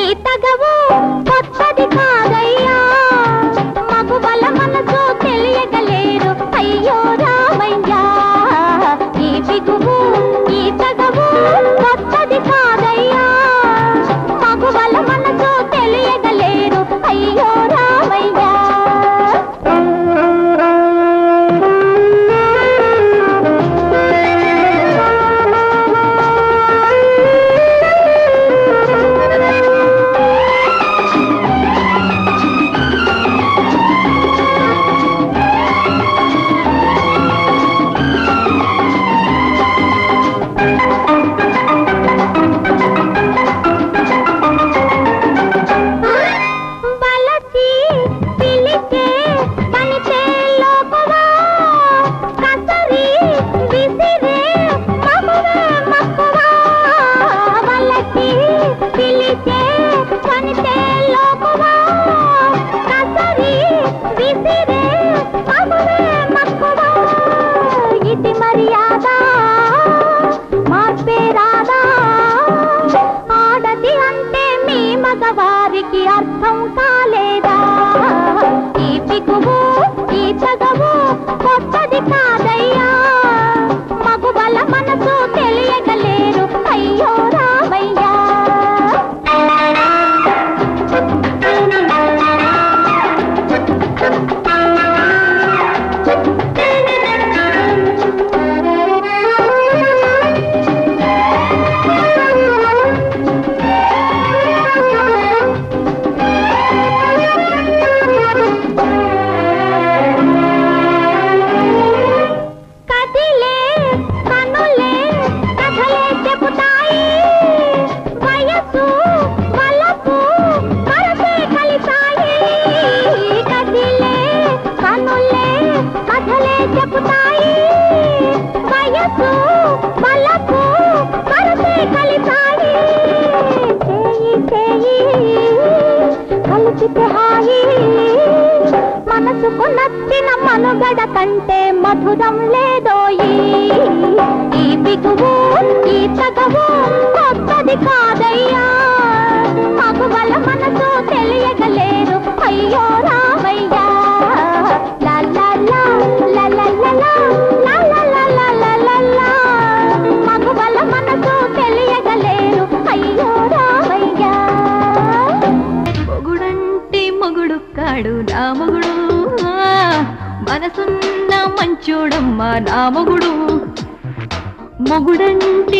ఈ తగవు to move. వారికి అర్థం కాలేదా? ఈ పిగువు ఈ చగవు మనసుకు నచ్చిన మనుగడ కంటే మధురం లేదోయి ఈ బిగువు ఈ తగవు కొత్తది కాదు. వాడు నామగుడు మనసున్న మంచోడమ్మ నామగుడు మొగుడంటే